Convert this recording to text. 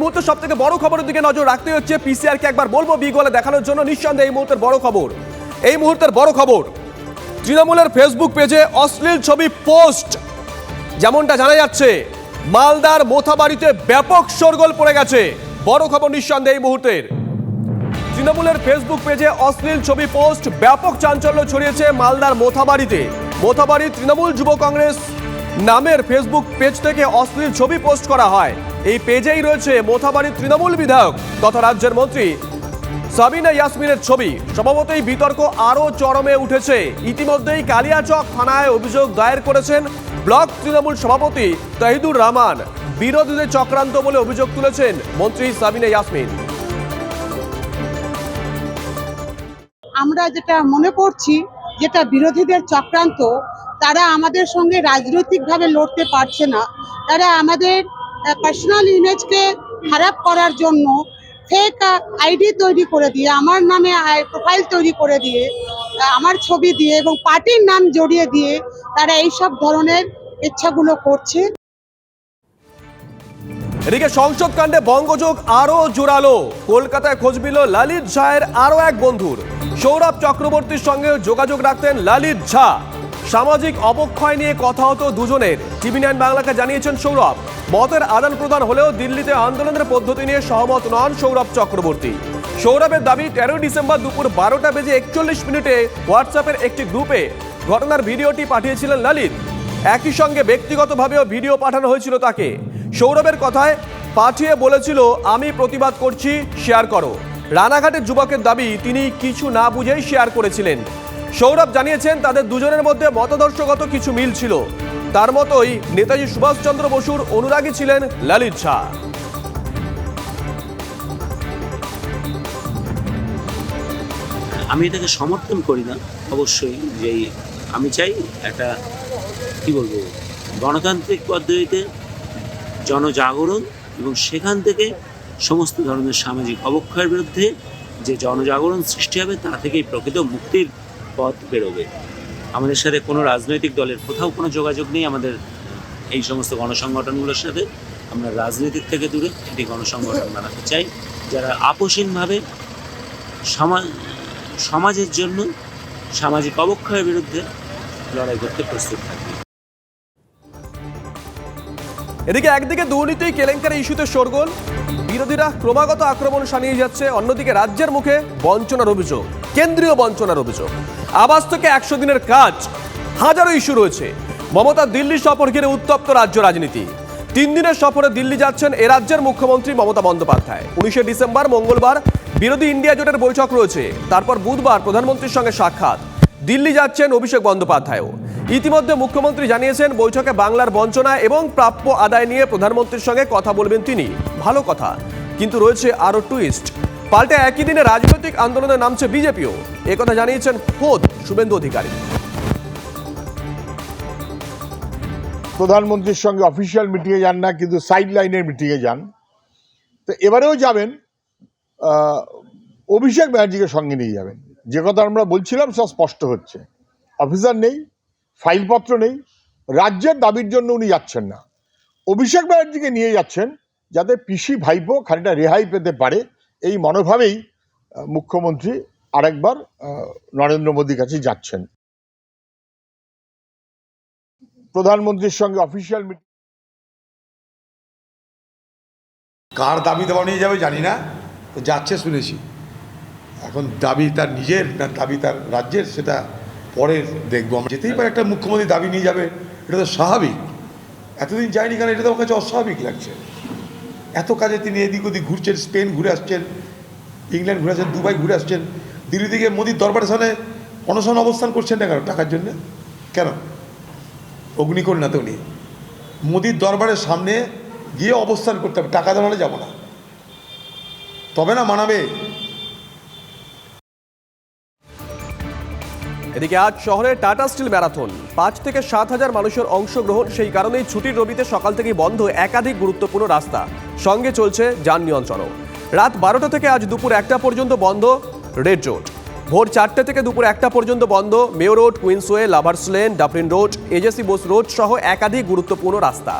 মুহূর্তে সব থেকে বড় খবরের দিকে নজর রাখতে হচ্ছে পিসিআরকে একবার বলব বিগলে দেখানোর জন্য। নিঃসন্দেহে এই মুহূর্তের বড় খবর। এই মুহূর্তের বড় খবর, তৃণমূলের ফেসবুক পেজে অশ্লীল ছবি পোস্ট যেমনটা জানা যাচ্ছে, মালদার মোথাবাড়িতে ব্যাপক শোরগোল পড়ে গেছে। বড় খবর নিঃসন্দেহে এই মুহূর্তের। তৃণমূলের ফেসবুক পেজে অশ্লীল ছবি পোস্ট ব্যাপক চাঞ্চল্য ছড়িয়েছে মালদার মোথাবাড়িতে। মোথাবাড়ি তৃণমূল যুব কংগ্রেস নামের ফেসবুক পেজ থেকে অশ্লীল ছবি পোস্ট করা হয়। এই পেজেই রয়েছে মোথাবাড়ির তৃণমূল বিধায়ক তথা রাজ্যের মন্ত্রী সাবিনা ইয়াসমিনের ছবি। স্বভাবতই বিতর্ক আরও চরমে উঠেছে। ইতিমধ্যেই কালিয়াচক থানায় অভিযোগ দায়ের করেছেন ব্লক তৃণমূল সভাপতি তাহিদুর রহমান। বিরোধীদের চক্রান্ত বলে অভিযোগ তুলেছেন মন্ত্রী সাবিনা ইয়াসমিন। আমরা যেটা মনে করছি, যেটা বিরোধীদের চক্রান্ত, তারা আমাদের সঙ্গে রাজনৈতিকভাবে লড়তে পারছে না। তারা আমাদের পার্সোনাল ইমেজকে খারাপ করার জন্য ফেক আইডি তৈরি করে দিয়ে, আমার নামে প্রোফাইল তৈরি করে দিয়ে আমার ছবি দিয়ে এবং পার্টির নাম জড়িয়ে দিয়ে তারা এইসব ধরনের ইচ্ছাগুলো করছে। এদিকে সংসদ কাণ্ডে বঙ্গযোগ আরও জোরালো। কলকাতায় খোঁজ মিলল লালিত ঝায়ের আরও এক বন্ধুর। সৌরভ চক্রবর্তীর সঙ্গে যোগাযোগ রাখতেন লালিত ঝা। সামাজিক অবক্ষয় নিয়ে কথা হতো দুজনের। টিভি নাইন বাংলাকে জানিয়েছেন সৌরভ। মতের আদান প্রদান হলেও দিল্লিতে আন্দোলনের পদ্ধতি নিয়ে সহমত নন সৌরভ চক্রবর্তী। সৌরভের দাবি, তেরোই ডিসেম্বর দুপুর বারোটা বেজে একচল্লিশ মিনিটে হোয়াটসঅ্যাপের একটি গ্রুপে ঘটনার ভিডিওটি পাঠিয়েছিলেন ললিত। একই সঙ্গে ব্যক্তিগতভাবেও ভিডিও পাঠানো হয়েছিল তাকে। সৌরভের কথায় পাঠিয়ে বলেছিল, আমি প্রতিবাদ করছি, শেয়ার করো। রানাঘাটের যুবকের দাবি, তিনি কিছু না বুঝেই শেয়ার করেছিলেন। সৌরভ জানিয়েছেন তাদের দুজনের মধ্যে মতাদর্শগত কিছু মিল ছিল। তার মতোই নেতাজি সুভাষচন্দ্র বসুর অনুরাগী ছিলেন ললিত শাহ। আমি এটাকে সমর্থন করি না, অবশ্যই, যে আমি চাই একটা, কি বলব, গণতান্ত্রিক পদ্ধতিতে জনজাগরণ এবং সেখান থেকে সমস্ত ধরনের সামাজিক অবক্ষয়ের বিরুদ্ধে যে জনজাগরণ সৃষ্টি হবে, তা থেকেই প্রকৃত মুক্তির পথ বেরোবে। আমাদের সাথে কোনো রাজনৈতিক দলের কোথাও কোনো যোগাযোগ নেই আমাদের এই সমস্ত গণসংগঠনগুলোর সাথে। আমরা রাজনীতির থেকে দূরে একটি গণসংগঠন বানাতে চাই, যারা আপোষহীনভাবে সমাজ, সমাজের জন্য সামাজিক অবক্ষয়ের বিরুদ্ধে লড়াই করতে প্রস্তুত থাকবে। এদিকে একদিকে দুর্নীতি কেলেঙ্কারি ইস্যুতে শোরগোল, বিরোধীরা ক্রমাগত আক্রমণ শানিয়ে যাচ্ছে, অন্যদিকে রাজ্যের মুখে বঞ্চনার অভিযোগ, কেন্দ্রীয় বঞ্চনার অভিযোগ। আবাস থেকে একশো দিনের কাজ। হাজারো ইস্যু রয়েছে। মমতা দিল্লি সফর ঘিরে উত্তপ্ত রাজ্য রাজনীতি। তিন দিনের সফরে দিল্লি যাচ্ছেন এ রাজ্যের মুখ্যমন্ত্রী মমতা বন্দ্যোপাধ্যায়। উনিশে ডিসেম্বর, মঙ্গলবার বিরোধী ইন্ডিয়া জোটের বৈঠক রয়েছে। তারপর বুধবার প্রধানমন্ত্রীর সঙ্গে সাক্ষাৎ। দিল্লি যাচ্ছেন অভিষেক বন্দ্যোপাধ্যায়ও। ইতিমধ্যে মুখ্যমন্ত্রী জানিয়েছেন, বৈঠকে বাংলার বঞ্চনা এবং প্রাপ্য আদায় নিয়ে প্রধানমন্ত্রীর সঙ্গে কথা বলবেন তিনি। ভালো কথা। কিন্তু রয়েছে আরও টুইস্ট পাল্টে একই দিনে রাজনৈতিক আন্দোলনে নামছে বিজেপিও। একথা জানিয়েছেন খোদ শুভেন্দু অধিকারী। প্রধানমন্ত্রীর সঙ্গে অফিসিয়াল মিটিংয়ে যান না, কিন্তু সাইড লাইনের মিটিংয়ে যান। তো এবারেও যাবেন অভিষেক ব্যানার্জিকে সঙ্গে নিয়ে যাবেন। যে কথা আমরা বলছিলাম, সব স্পষ্ট হচ্ছে। অফিসার নেই, ফাইলপত্র নেই, রাজ্যের দাবির জন্য উনি যাচ্ছেন না। অভিষেক ব্যানার্জিকে নিয়ে যাচ্ছেন যাতে পিসি ভাইপো খানিকটা রেহাই পেতে পারে এই মনোভাবেই মুখ্যমন্ত্রী আরেকবার নরেন্দ্র মোদীর কাছে যাচ্ছেন। প্রধানমন্ত্রীর সঙ্গে অফিসিয়াল মিটিং কার দাবি দেওয়া নিয়ে যাবে জানি না, তো যাচ্ছে শুনেছি। এখন দাবি তার নিজের না দাবি তার রাজ্যের, সেটা পরে দেখব। আমরা যেতেই পারে একটা মুখ্যমন্ত্রী দাবি নিয়ে যাবে, এটা তো স্বাভাবিক। এতদিন যায়নি কেন, এটা তো আমার কাছে অস্বাভাবিক লাগছে। এত কাজে তিনি এদিক ওদিক ঘুরছেন, স্পেন ঘুরে আসছেন, ইংল্যান্ড ঘুরে আসছেন, দুবাই ঘুরে আসছেন দিল্লি থেকে মোদির দরবারের সামনে অনশন অবস্থান করছেন না কেন, টাকার জন্য? কেন? অগ্নিকন্যা তো উনি মোদির দরবারের সামনে গিয়ে অবস্থান করতে হবে, টাকা দেওয়ালে যাব না। তবে না মানাবে। এদিকে আজ শহরে টাটা স্টিল ম্যারাথন। পাঁচ থেকে সাত হাজার মানুষের অংশগ্রহণ সেই কারণেই ছুটির রবিতে সকাল থেকেই বন্ধ একাধিক গুরুত্বপূর্ণ রাস্তা। সঙ্গে চলছে যান নিয়ন্ত্রণও। রাত বারোটা থেকে আজ দুপুর একটা পর্যন্ত বন্ধ, রেড রোড। ভোর চারটে থেকে দুপুর একটা পর্যন্ত বন্ধ, Mayo road Queensway Lovers lane road, AJC Bose road সহ একাধিক গুরুত্বপূর্ণ রাস্তা।